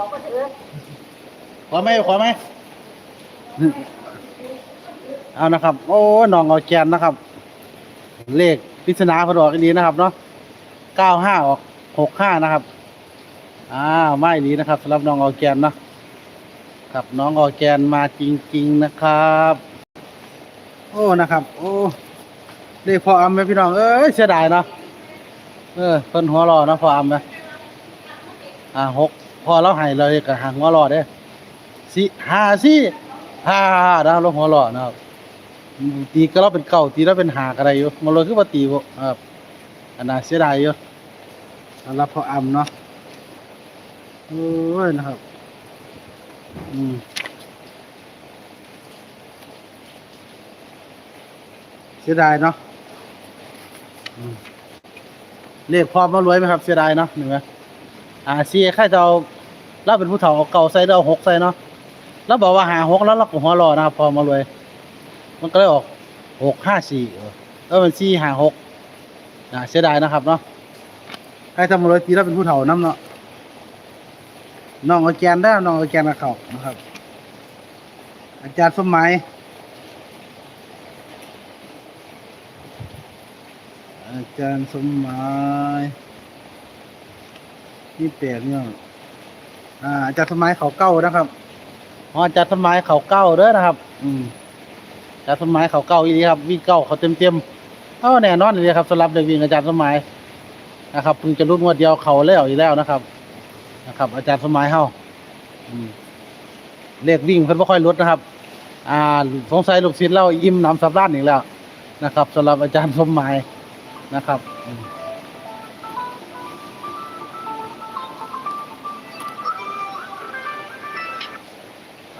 บอกก็ถือขอไหมขอไหมเอานะครับ โอ้น้องเอาแกนนะครับ เลขปริศนาพอดอกอีดีนะครับเนาะเก้าห้าออกหกห้านะครับอ้าวไม่ดีนะครับสำหรับน้องออแกนเนาะครับน้องออแกนมาจริง ๆนะครับ โอ้นะครับ โอ้ได้พออำไหมพี่น้องเอ้ยเสียดายเนาะเออเพิ่นหัวรอเนาะพออำไหมอ่าหก พอเราให้เลยกับหางหัวเรอเด้สี่หาสี่ห้าห้านะเราหัวเรอนะครับตีก็เราเป็นเก่าตีเราเป็นหากอะไรอยู่มาเลยคือว่าตีบ่ครับอันน่าเสียดายอยู่สำหรับพออำเนาะโอ้ยนะครับ อืมเสียดายเนาะอืมเลขพร้อมมารวยไหมครับ เสียดายเนาะหนึ่งไหม อ่าซีข้าจะเอาเราเป็นผู้เฒ่าเอาเก่าใส่เราหกใส่เนาะแล้วบอกว่าหาหกแล้วเราก็หัวรอนะครับพอมารวย มันก็เลยออกหกห้าสี่เออมันสี่หาหกนะเสียดายนะครับเนาะใครทำมารวยทีเราเป็นผู้เฒ่าน้ำเนาะน้องอาแกนได้น้องอาแกนกับเขานะครับ อาจารย์สมัยอาจารย์สมหมา ยนี่แปลกเนี่ย อ่าอาจารย์สมหมายเขาเก้านะครับอ๋ออาจารย์สมหมายเขาเก้าเด้อนะครับ อืมอาจารย์สมหมายเขาเก้าอีนี้ครับวิ่งเก้าเขาเต็มเต็มๆเอ้าแน่นอนเลยครับสำหรับเด็กวิ่งอาจารย์สมหมายนะครับเพิ่งจะรุ่นงวดเดียวเขาแล้วอีกแล้วนะครับ นะครับ อาจารย์สมหมายเฮาอืมเลขวิ่งเพิ่นไม่ค่อยลดนะครับ อ่าสงสัยลูกศิษย์เราอิ่มหน้ำสำราญอีกแล้วนะครับสำหรับอาจารย์สมหมายนะครับ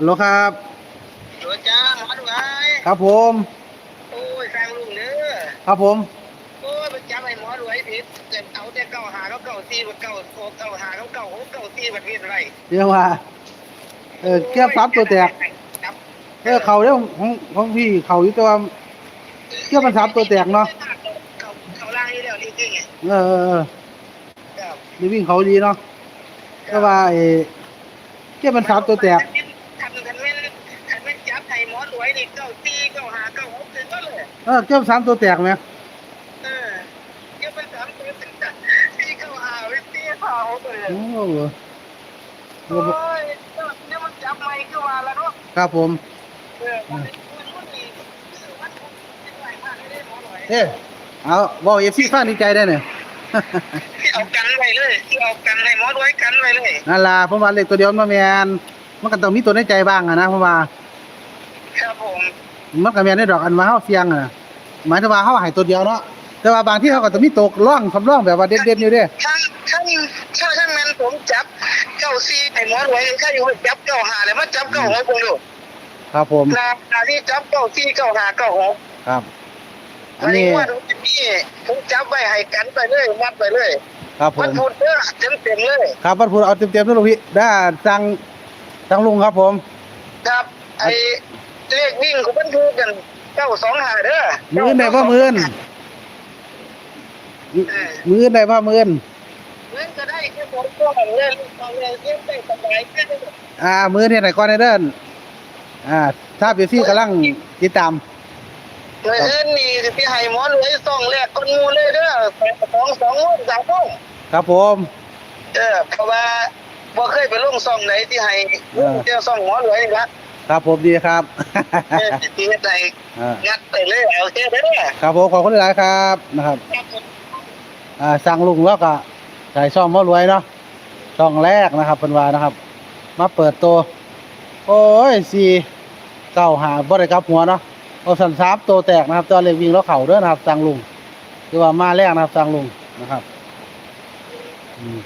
ฮัลโหลครับโดนจ้าหมอดูไอ้ครับผม โอ้ยสร้างลุงเด้อครับผม โอ้ยมันจับไอ้หมอดูไอ้ผิดแต่เอาแต่เก่าหาเขาเก่าซีบัดเก่าโอ้เก่าหาเขาเก่าโอ้เก่าซีบัดเฮ็ดไรเรียกว่าเออแก้ฟับตัวแตกครับเออเขาเรื่องของของพี่เขาอยู่ตัวเกี่ยวมันสามตัวแตกเนาะเขาเขาล่างนี่แล้วนี่จริงไงเออเออเออครับนี่วิ่งเขาดีเนาะแต่ว่าเออเกี่ยวมันสามตัวแตก ออเกี่ยวมันสามตัวแตกไหมเออเดี๋ยวมันสามตัวถึงซีเก่าหาไว้ซีเก่าหกเลยโอ้โหโอ้ยเดี๋ยวมันจับไม่คือว่าแล้วเนาะครับผมเออมันมันมันนี่มันเป็นไรมากเลยหมอหน่อยเอ๊ะเอาบอกเอฟซีฟังดีใจได้เนี่ยเอากันไว้เลยเอากันให้หมอด้วยกันไว้เลยนั่นล่ะเพราะว่าเลขตัวเดียวมันแมนมันก็ต้องมีตัวในใจบ้างอะนะเพราะว่าครับผมมันก็แมนได้ดอกอันมาเฮาเสียงอะ หมายถึงว่าเฮาให้ตัวเดียวเนาะแต่ว่าบางที่เขาก็ต้องมีตกร่องสำร่องแบบว่าเด็ดๆอยู่เด้ถ้าถ้าถ้าถ้าแมนผมจับเก้าซีไอ้หมอด้วยถ้าอยู่จับเก้าหาเลยมันจับเก้าหกผมดูครับผมนานาที่จับเก้าซีเก้าหาเก้าหกครับ อัอันนนี้นี้ว่านี่ผมจับไว้ให้กันไปเลยมัดไปเลยครับผมันมพูดเด้อเต็มเต็มเลย ครับบัดพูดเอาเต็มๆนะลูกพี่ได้สั่งสั่งลุงครับผม ครับ ไอ้เลขวิ่งของมันพูดกัน เก้าสองหาเด้อมืออนได้บ่มืออนมืออนได้บ่มืออนเงินก็ได้แค่สองตัวเงินเอาเงินเก็บได้สบายแค่นี้อ่า มืออนเฮ็ดให้ก่อนได้เด้ออ่า ถ้าเปีซี่กำลังติดตามเงินนี่สิพี่ให้หมอรวยซองแรกคนงูเลยเด้อสองสองงวดสามงวดครับผม เออเพราะว่าบ่เคยไปลงซองไหนที่ให้เจ้าซองหมอรวยนี่ละ ครับผมดีครับ เออที่เฮ็ดได้อ่างัดไปเลยเอาแค่เด้อครับผมขอบคุณหลายๆครับนะครับ อ่าสั่งลุงแล้วก็ใส่ช่องมารวยเนาะช่องแรกนะครับเป็นว่านะครับ มาเปิดตัวโอ้ยสี่เก้าหาบ่ได้กลับหัวเนาะเอาสันสามตัวแตกนะครับตัวเล็กวิ่งแล้วเข่าเด้อนะครับสั่งลุงคือว่ามาแรกนะครับสั่งลุงนะครับอืมอืมอืม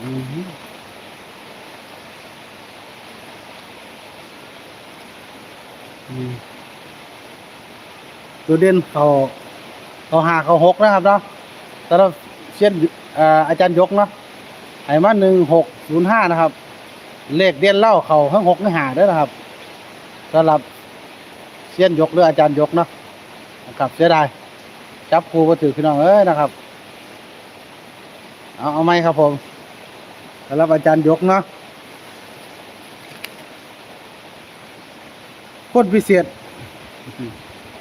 ตัวเด่นเขาเขาหาเขาหกนะครับเนาะแต่เราเชียนอ่ออาจารย์ยกเนาะให้มาหนึ่งหกศูนย์ห้านะครับ เลขเด่นเล่าเขาทั้งหกทั้งหาด้อนะครับสำหรับเชียนยกหรืออาจารย์ยกเนาะนะครับเสียดายจับครูมาถือพี่น้องเอ้ยนะครับ เอาเอาไหมครับผม สำหรับอาจารย์ยกเนาะโคตรพิเศษ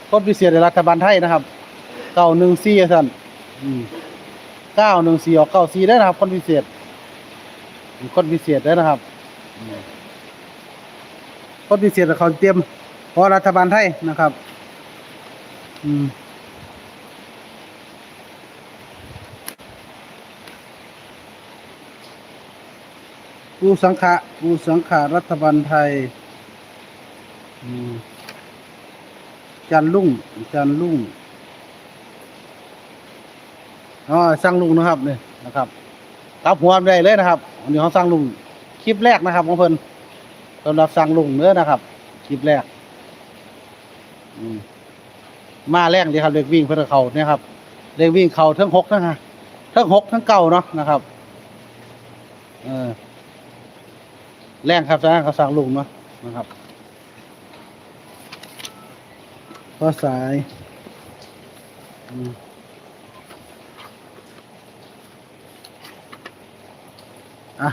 โคตรพิเศษในรัฐบาลไทยนะครับเก้าหนึ่งสี่ท่านเก้าหนึ่งสี่ออกเก้าสี่ได้นะครับ คนพิเศษ คนพิเศษได้นะครับอืมคนพิเศษเขาเตรียมเพราะรัฐบาลไทยนะครับ อืม ปูสังขะปูสังขารัฐบาลไทยจันลุ่งจันลุ่งอ๋อสร้างลุงนะครับเนี่ยนะครับรับหัวได้เลยนะครับอันนี้เขาสร้างลุงคลิปแรกนะครับของเพิ่นสำหรับสร้างลุงเนื้อนะครับ คลิปแรกมาแรกดีครับเด็กวิ่งเพื่อเขาเนี่ยครับเด็กวิ่งเขาทั้งหกทั้งห้าทั้งหกทั้งเก้าเนาะนะครับ เออ แรงครับสร้างเขาสร้างลุงเนาะนะครับก็สายอะ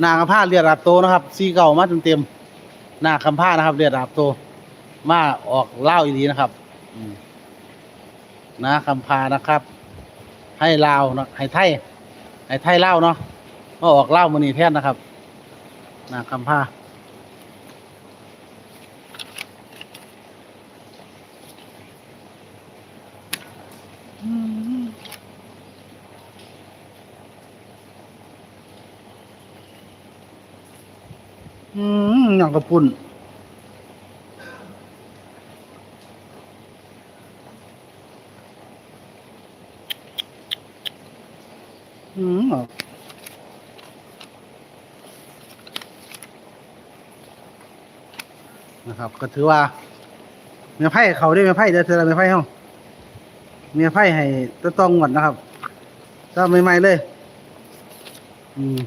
หน้าคำผ้าเรียดดาบโตนะครับซีเก่ามาเต็มเต็มๆหน้าคำผ้านะครับเรียดดาบโต มาออกเล่าอีดีนะครับนะคำพานะครับ ให้ลาวนะให้ไทยให้ไทยเล่าเนาะมาออกเล่ามือนีแทนนะครับ นาคำผ้าอืมอย่างกระปุ่นอืม นะ ครับ ก็ถือว่าเมียไพ่เขาได้เมียไพ่เดี๋ยวเธอเมียไพ่เฮาเมียไพ่ให้ตะตองหมดนะครับก็ใหม่ๆเลย อืม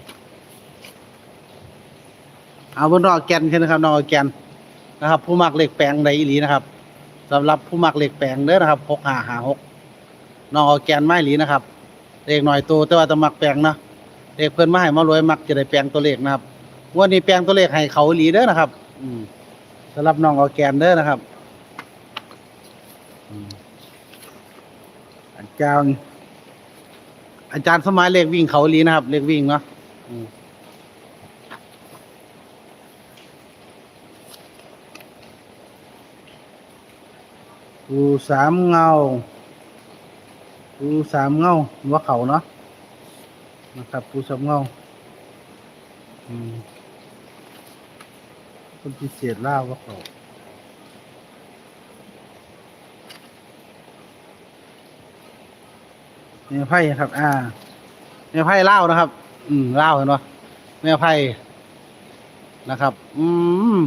เอาบนนอกแกนแค่นะครับนอกแกนนะครับ ผู้มักเหล็กแปลงใดอีหลีนะครับสำหรับผู้มักเหล็กแปลงเด้อนะครับหกหาหาหกนอกแกนไม้หลีนะครับเลขหน่อยโตแต่ว่าต้องมักแปลงนะเลขเพิ่อนมาให้มารวยมักจะได้แปลงตัวเลขนะครับวันนี้แปลงตัวเลขให้เขาหลีเด้อนะครับ อืมำหรับน้องออแกนเด้อนะครับอาจารย์อาจารย์สมัยเลขวิ่งเขาหลีนะครับ เลขวิ่งเนาะอูสามเงาปูสามเงาว่าเขาเนาะนะครับปูสามเงาอืม คนพิเศษล่าว่าเขาแม่ไพ่ครับ อ่าแม่ไพ่เล่านะครับ อืมเล่าเห็นปะแม่ไพ่นะครับ อืม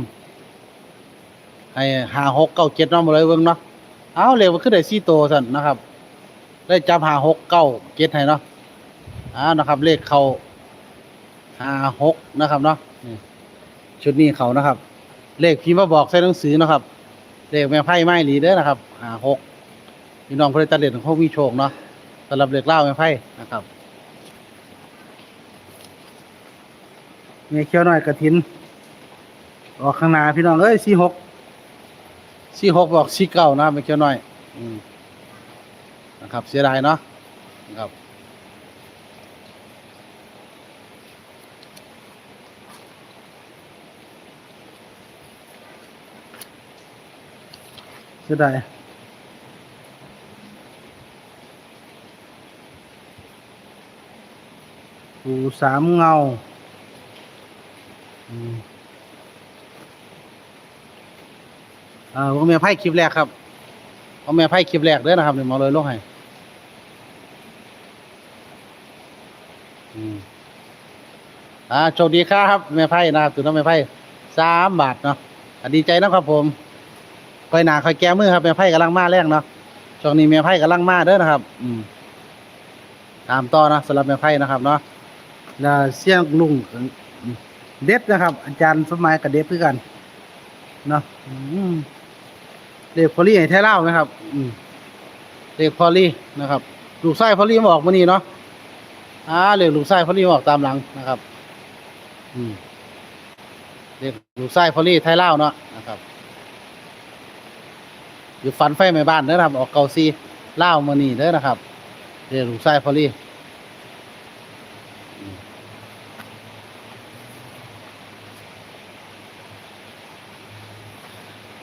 ให้หาหกเก้าเจ็ดน้องมาเลยเบิ่งเนาะเอาเร็วขึ้นได้สี่ตัวสั่นนะครับ ได้จับหาหกเก้าเจ็ดให้เนาะอ่านะครับ เลขเขาหาหกนะครับเนาะชุดนี้เขานะครับ เลขพี่มาบอกใส่หนังสือนะครับ เลขแม่ไพ่ไม้หลีเด้อนะครับหาหกพี่น้องเพื่อนตะเล็ดของเขามีโชคเนาะสำหรับเลขเล่าแม่ไพ่นะครับเมียเขียวหน่อยกระถิน ออกข้างหน้าพี่น้องเอ้ยสี่หกสี่หกบอกสี่เก้านะเมียเขียวหน่อยอนะครับเสียดายเนาะนะครับ เสียดายปูสามเงาอือ่าผมม่ไพ่คลิปแรกครับผมแม่ไพ่คลิปแรกเด้อนะครับเดี๋ยวมาเลยลงให้อ่าโชคดีครับแม่ไพ่นะครับตื่นน้องแม่ไพ่สามบาทเนาะดีใจนะครับผม คอยหนาคอยแก้มือครับแม่ไพ่กำลังมาแรงเนาะช่วงนี้แม่ไพ่กำลังมาเด้อนะครับ อืมตามต่อนะสำหรับแม่ไพ่นะครับ เนาะแล้วเสี่ยงลุงเด็ดนะครับ อาจารย์สมัยกับเด็ดเพื่อกันเนาะเด็กพอลี่ให้แท้เล่าไหมครับ อืมเด็กพอลี่นะครับลูกไส้พอลี่มาออกมานี่เนาะอ่าเรียกลูกไส้พอลี่ออกตามหลังนะครับ อืมเรียกลูกไส้พอลี่ไทยเล่าเนาะนะครับ อยู่ฟันไฟแม่บ้านเด้อนะครับออกเกาซีเล่ามานี่เด้อนะครับเรียกลูกไส้พอลี่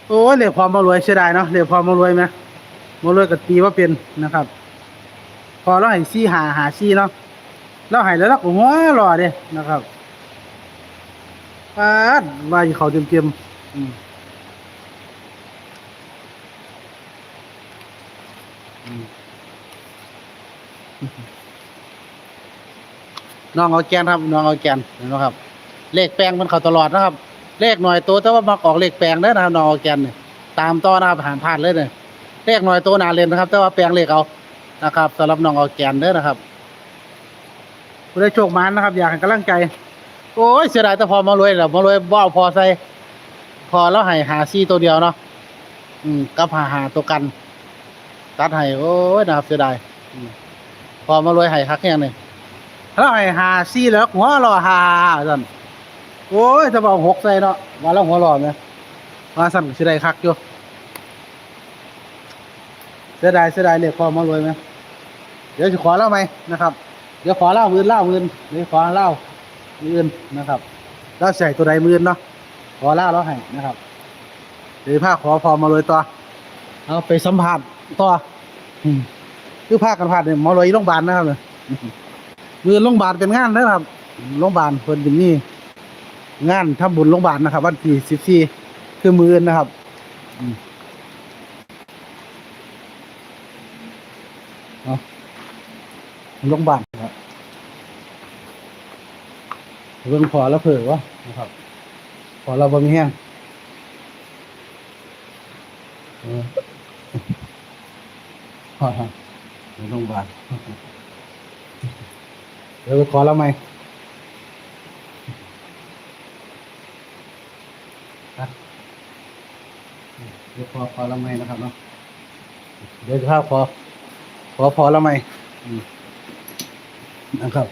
โอ้ยเรียกความมารวยเสียดายเนาะเรียกความมารวยไหมมารวยกับตีว่าเป็นนะครับ พอเราให้ซี่หาหาซี่เนาะเราให้แล้วเราก็หัวรอเด้นะครับปาดว่าอยู่เขาเต็มเต็มๆอืม น้องเอาแกนครับ น้องเอาแกนเห็นไหมครับ เลขแปลงมันเขาตลอดนะครับ เลขหน่อยตัวแต่ว่ามาออกเลขแปลงได้นะครับน้องเอาแกนเนี่ยตามต่อนะครับผ่านผ่านเลยเนี่ยเลขหน่อยตัวนาเรนนะครับ แต่ว่าแปลงเลขเอานะครับสำหรับน้องออร์แกนเด้อนะครับผู้ได้โชคมันนะครับ อยากให้กำลังใจ โอ้ยเสียดายแต่พอมารวยแล้วมารวยบ่เอาพอใส่พอแล้วให้หาซี่ตัวเดียวเนาะอืมกับหาหาตัวกัน ตัดให้โอ้ยนะครับเสียดาย อมพอมารวยให้คักแห้งเลยแล้วให้หาซี่แล้วหัวรอหาสั่นโอ้ยจะบอกหกใส่เนาะว่าแล้วหัวรอไหมว่าสั่นเสียดายคักอยู่เสียดายเสียดายเรียกพอมารวยไหมเดี๋ยวจะขอเล่าไหมนะครับ เดี๋ยวขอเล่ามือเล่ามือเดี๋ยวขอเล่ามือนะครับเล่าใส่ตัวใดมือเนาะขอเล่าแล้วให้นะครับเดี๋ยวพาขอพอมาเลยต่อเอาไปสัมผัสต่ออืม คือพากันผ่านเนี่ยหมาเลยโรงพยาบาลนะครับเนี่ยมือโรงพยาบาลเป็นงานนะครับโรงพยาบาลเพิ่นเป็นนี่งานทำบุญโรงพยาบาลนะครับ วันที่สิบสี่คือมือนะครับโรงพยาบาลครับเบิ่งพอแล้วเผลอวะนะครับพอเราบ่มีแห้งออพอครับ โรงพยาบาลเดี๋ยวไปขอแล้วไหมครับเดี๋ยวขอขอแล้วไหมนะครับเนาะเดี๋ยวจะพาขอขอพอแล้วไหมนะครับ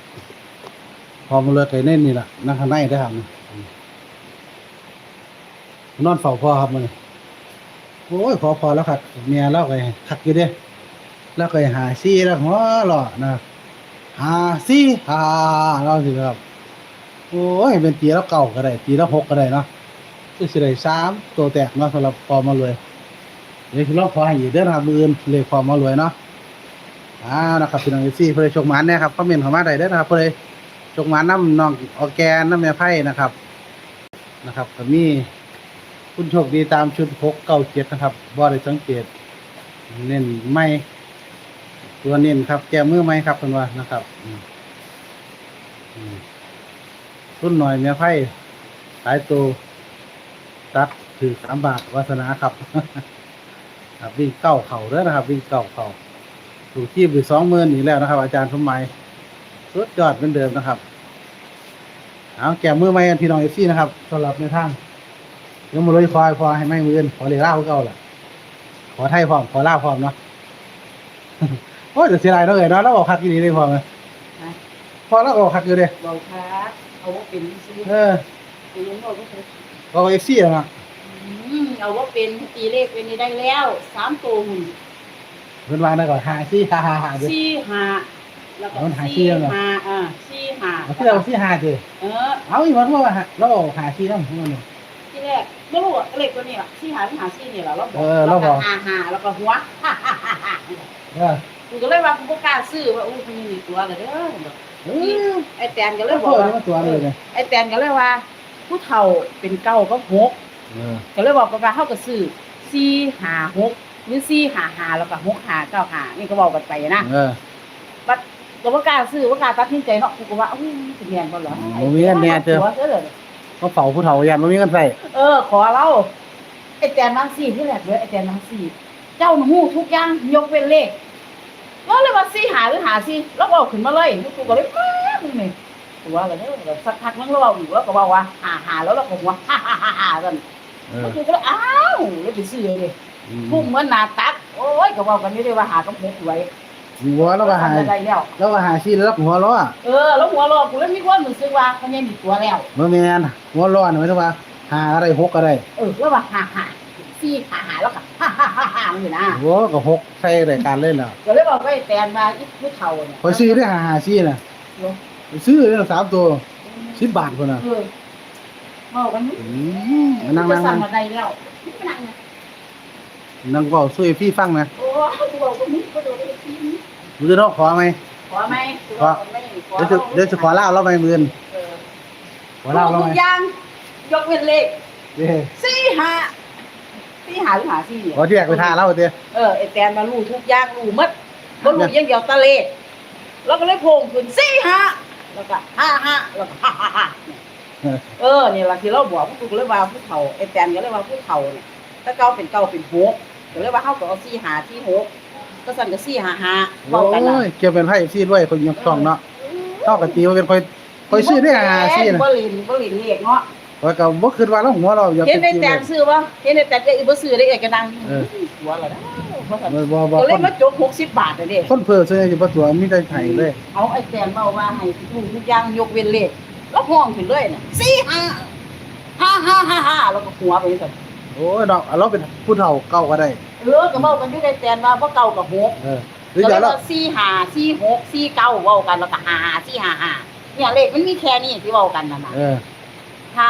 พอมาเลยไก่เน่นนี่แหละนั่งข้างในได้ครับอืมนอนเฝ้าพ่อครับมันโอ้ยขอพอแล้วครับเมียเล่าไก่ขักอยู่เด้ แล้วก่หาซี่แล้วหัวหล่อนะหาซี่หาเราสิครับโอ้ยเป็นตีแล้วเก่าก็ได้ตีแล้วหกก็ได้เนาะคือสิได้สามตัวแตกเนาะสำหรับพอมาเลยเดี๋ยวคือลองขอให้อีกเด้อนะครับมืออื่นเลยพอมารวยเนาะอ่านะครับพี่น้องเอซี่เพื่อชกมันนี่ยครับคอมเมนต์เข้ามาได้เด้อนะครับเพื่อชกมันน้ำน้องออแกนน้ำแม่ไพ่นะครับ นะครับก็มีคุณโชคดีตามชุดหกเก้าเจ็ดนะครับบ่ได้สังเกต เน้นไม่ ตัวเน้นครับ แก้มือไหมครับเป็นว่านะครับรุ่นหน่อยแม่ไพ่ขายตัวตัดถือสามบาทวาสนาครับครับวิ่งเก้าเข่าเด้อนะครับ วิ่งเก้าเข่าถูกคีบหรือสองหมื่นอีกแล้วนะครับ อาจารย์สมัยสุดยอดเหมือนเดิมนะครับเอาแก้มือไหมพี่น้องเอฟซีนะครับสำหรับในทางเดี๋ยวมาเลยคอยพอให้ไม่มือนขอเลยเล่าเก่าแหละขอไทยพร้อม ขอเล่าพร้อมเนาะ อ้ยแต่เสียดายเนาะเอ๋ยเนาะเราบอกคักอยู่ดีเลยพอไหมนะพอแล้วก็บอกคักอยู่เลยบอกครับเอาว่าเป็นซื้อเออตีเลขบอกว่าเป็นก็เอฟซีนะอืมเอาว่าเป็นตีเลขเป็นนี่ได้แล้วสามตัวหุ่นเพิ่นวางได้ก่อนหาซี่ฮ่าฮ่าฮ่าเด้อ สี่ห้าแล้วก็มันหาสี่เที่ยวเหรอ ห้าอ่าสี่ห้าเอาที่เราซี่ฮ่าเด้อเออ เอาอีกวันว่าเราบอกหาซี่นั่นของมันเนี่ย ที่แรกไม่รู้ว่าเลขตัวนี้ล่ะสี่ห้าสี่ห้าสี่นี่แหละเราบอกเออเราบอกแล้วห้าห้าแล้วก็หัวฮ่าฮ่าฮ่าฮ่าเออ กูก็เลยว่ากูบ่กล้าซื้อว่าอู้มันมีตัวเลยเด้อเออไอ้แตนก็เลแล้ยวบพออกว่านี่มันตัวเลยเนี่ยไอ้แตนก็เลยว่า ผู้เฒ่าเป็นเก้าก็หกเออก็เลยบอกกันว่าเฮาก็ซื้อสี่ห้าหกหรือสี่ห้าห้าแล้วก็หกห้าเก้าห้านี่ก็บอกกันไปนะเออบัดก็บ่กล้าซื้อบ่กล้าตัดสินใจเนาะกูก็ว่าอุ้ยมันสิแม่นบ่เหรอบ่มีเงินแน่เจ้อตัวเด้อเขาเฝ้าผู้เฒ่ายันไม่มีเงินใส่เออ ขอเราไอ้แตนมาสี่ที่แรกเลยไอ้แตนมาสี่ เจ้าหนูฮู้ทุกอย่างยกเว้นเลข เราเลยว่าสี่หาหรือหาสี่แล้วก็เอาขึ้นมาเลยกูก็เลยแป๊บนึงนี่ตัวอะไรเด้อสักพักนึงเราเอาอยู่แล้วก็บอกว่าหาหาแล้วเราก็หัวฮ่าฮ่าฮ่าฮ่ากันเออแล้วกูก็เลยอ้าวเลยไปซื้อเลยอืมพุ่งเหมือนหนาตักโอ้ยก็บอกกันนี่เลยว่าหากำพกไว้หัวแล้วว่าหาได้แล้วแล้วว่าหาซี่แล้วหัวล้อเออแล้วหัวเรอกูเลยมีความรู้สึกว่าเขายังมีตัวแล้วบ่แม่นหัวล้อนี่หมายถึงว่าหาอะไรหกอะไรเออแล้วว่าฮ่าฮ่า ซี่ฮ่าฮ่าแล้วก็ฮ่าฮ่าฮ่าฮ่ามันอยู่นะหัวก็หกใส่รายการเล่นแล้วก็เลยบอกว่าไอ้แตนมาอีกผู้เฒ่าเนี่ย คอยซื้อได้หาหาซี่น่ะเนาะไปซื้อได้สามตัว10บาทพุ่นน่ะเออบอกกันอืมนั่งจะนั่งสั่นั่งงมาได้แล้วไม่นั่งนะนั่งเว้าช่วยพี่ฟังนะโอ้กูบอกว่ามึงก็โดนไอ้ที่นี้มือเนาะขอไหมขอไหมขอเดี๋ยวจะเดี๋ยวจะขอเล่าเราไหมมือนเออขอเล่าเราทุไหมกอย่างยกเว้นเลขเด้อสี่ห้า สี่หาหรือหาสี่เนี่ย ขอที่แรกไปทาเล่าเด้อเออไอ้แตนมารู้ทุกอย่างรู้หมดบ่รู้อยังเดียวตะเลขแล้วก็เลยโพงขึ้นสี่ห้าแล้วก็ห้าห้าแล้วก็ห้าห้าห้าเออนี่ล่ะที่เราบอกพวกกูเลยว่าผู้เฒ่าไอ้แตนก็เลยว่าผู้เฒ่าเนี่ยถ้าเก่าเป็นเก่าเป็นหกก็เลยว่าเฮาก็เอาสี่หาที่หกก็สั่นก็สี่ห้าห้าโอ้เว้ากันน่ะยเกี่ยวเป็นไพ่ซี่ด้วยคนยังช่องเนาะเท่ากับตีว่าเป็นคอยคอยซื้อได้หาซี่น่ะบ่ลินบ่ลินเลขเนาะ ข้อยก็บ่คิดว่าเราหัวเราอย่าเห็นเป็นในซี่แตเลยนซื้อบ่เห็นในแตนก็อีบ่ซื้อได้เอกกระดังเออหัวละนะบ่บ่บ่ก็เลคยนมาจก60บาทน่ะเด้คนเพ้อซื้อสิบ่ตัวมีแต่ไห้เลยเอาไอ้แตนเว้าว่าให้ทุกทุกอย่างยกเว้นเลขแล้วห้องขึ้นเลยน่ะสี่ห้าห้าห้าห้าห้าแล้วก็หัวไปจังซั่นโอ้ยดอกเราเป็นผู้เฒ่าเก่าก็ได้เออก็เว้ากันอยู่ในแตนว่าบ่เก่ากับหกเออหรือก็จะเลยเราว่าสี่ห้าสี่หกสี่เก้าเว้ากันแล้วก็ห้าห้าสี่ห้าห้าเนี่ยเลขมันมีแค่นี้ที่เว้ากันน่ะนะเออ ถ้า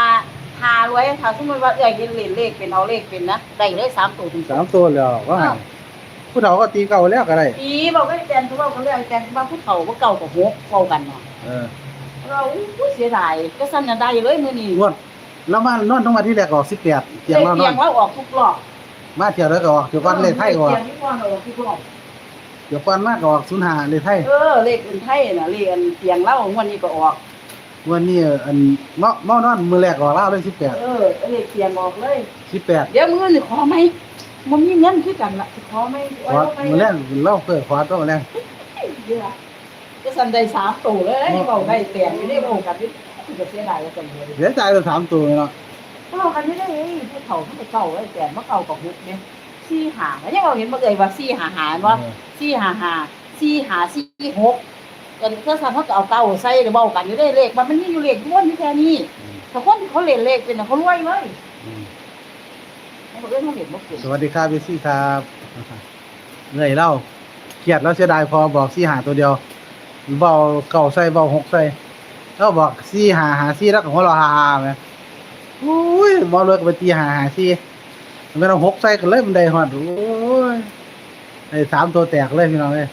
ถ้ารวยถ้าสมมุติว่าเอ้ยเห็นเลขเลขเป็นเอาเลขเป็นนะได้เลยสามตัวถึงสามตัวแล้วว่าให้ผู้เฒ่าก็ตีเก่าแล้วก็ได้ปีบอกว่าแตนเขาบอกกันเลยแตนว่าผู้เฒ่าว่าเก่ากับหกเว้ากันเนาะเออเราอู้เสียดายก็สั่นน่ะได้เลยมื้อนี้งวดแล้วมานอนทั้งวันที่แรกออก18เตีเตียยงงเรานเตีอยนงเราออกทุกรอบมาเที่ยวแล้วก็ออกเดี๋ยวก่อนเลขไทยก็ออกเตียงที่ก่อนออกทุกรอบเดี๋ยวก่อนมาก็ออก05เลขไทยเออเลขอื่นไทยน่ะเลขอันเตียงเรางวดนี้ก็ออก วันนี้อันเมาเมานอนมื้อแรกออกแล้วเลย18เออเลขเตียงออกเลย18เดี๋ยวมื้อนี้ขอไหมบ่มีเงินคือกันล่ะสิขอไหมขอมื้อแรกเราเปิดขอตัวมื้อแรกเดี๋ยวก็สั่นได้สามตัวเลยเว้าได้เตียงอยู่ได้เว้ากันอยู่ก็เสียดายก็จังเลยเสียใจไปสามตัวเนาะเว้ากันอยู่ได้ผู้เฒ่าผู้เก่าไอ้แตนมาเก่ากับฮุกเนี่ยสี่หาก็ยังเราเห็นบ่เอ่ยว่าสี่หาหาบ่สี่หาหาสี่หาสี่ห กกันก็สั่นเขาก็เอาเก้าใส่หรือเบากันอยู่ได้เลขมันมันมีอยู่เลขม้วนอยู่แค่นี้แต่คนที่เขาเล่นเลขเป็นน่ะเขารวยเลยเขาบอกเรื่องเขาเล่นบ่เป็นสวัสดีครับพี่ซี่ครับเหนื่อยเล่าเครียดแล้วเสียดายพอบอกซี่หาตัวเดียวเบาเก่าใส่เบาหกใส่แล้วบอกซี่หาหาซี่แล้วก็หัวเราะฮาฮาไหมโอ้ยบอลเลยก็ไปตีหาหาซี่มันเอาหกใส่กันเลยมันได้หอดโอ้ยไอ้สามตัวแตกเลยพี่น้องเลย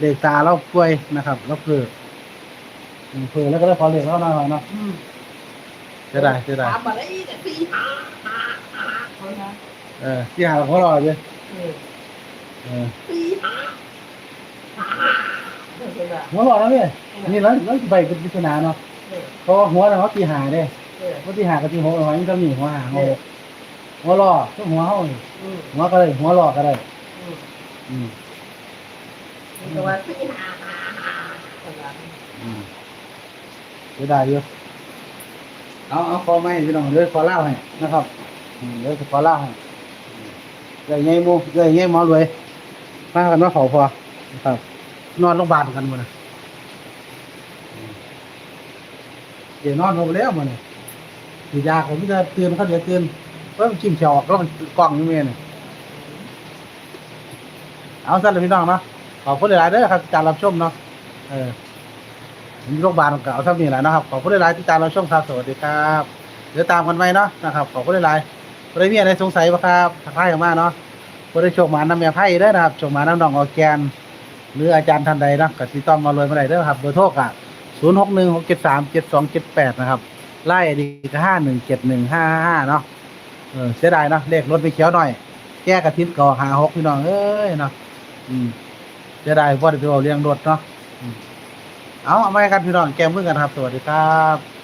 เด็กตาเราป่วยนะครับแล้วเพื่อเพื่อแล้วก็ได้พอเรียกแล้วหน่อยเนาะอืมเสียดายเสียดายถามมาได้แต่สี่หาหาหาเขานะเออซี่หาหัวเราะเลยเออเออสี่หาหาเออเออหัวเราะแล้วเนี่ยนี่แล้วแล้วไปเป็นปริศนาเนาะเออเพราะว่าหัวเราเขาตีหาเด้เออเขาตีหากับตีหัวหัวมันก็มีหัวหาหัวหกหัวล้อก็หัวเฮานี่อืมหัวก็ได้หัวล้อก็ได้อืมอืมแต่ว่าสี่หาหาหาเขาว่าอืมเสียดายอยู่เอาเอาขอไม่พี่น้องเดี๋ยขอเล่าให้นะครับอืมเดี๋ยวจะขอเล่าให้ใหญ่ใหญ่หมูใหญ่ใหญ่หมอรวยมากันว่าเขาพอนะครับ นอนโรงพยาบาลกันหมดนะเดี๋ยวนอนลงแล้วหมันนี่สียาเขาไม่ได้เตือนเขาเดี๋ยวเตือนเพิ่มจิ้มเฉียวออกแล้วมันกล่องนี่เมียนี่ยเอาสั้นเลยพี่น้องเนาะ ขอบคุณหลายๆเด้อครับที่การรับชมเนาะเออผมโรงพยาบาลก็เอาเท่านี้แหละนะครับขอบคุณหลายๆที่การรับชมครับสวัสดีครับเดี๋ยวตามกันไว้เนาะนะครับขอบคุณหลายๆคนใดมีอะไรสงสัยบ้างครับทักทายกันมาเนาะคนได้โชคหมานำแม่ไพ่เด้นะครับโชคหมาน้ำดองออร์แกน หรืออาจารย์ท่านใดนะก็ติดต่อมาเลยมาได้เด้อครับเบอร์โทรก็ศูนย์หกหนึ่งหกเจ็ดสามเจ็ดสองเจ็ดแปดนะครับไล่ดีก็ห้าหนึ่งเจ็ดหนึ่งห้าห้าเนาะเออเสียดายเนาะเลขรถไปเขียวหน่อย แก้กระทิ้นก่อหาหกพี่น้องเอ้ยเนาะอืม จะได้พราะได้ไปเอาเลี้ยงรถเนาะ เอาเอาไม่กันพี่น้องแก้มือกันครับ สวัสดีครับ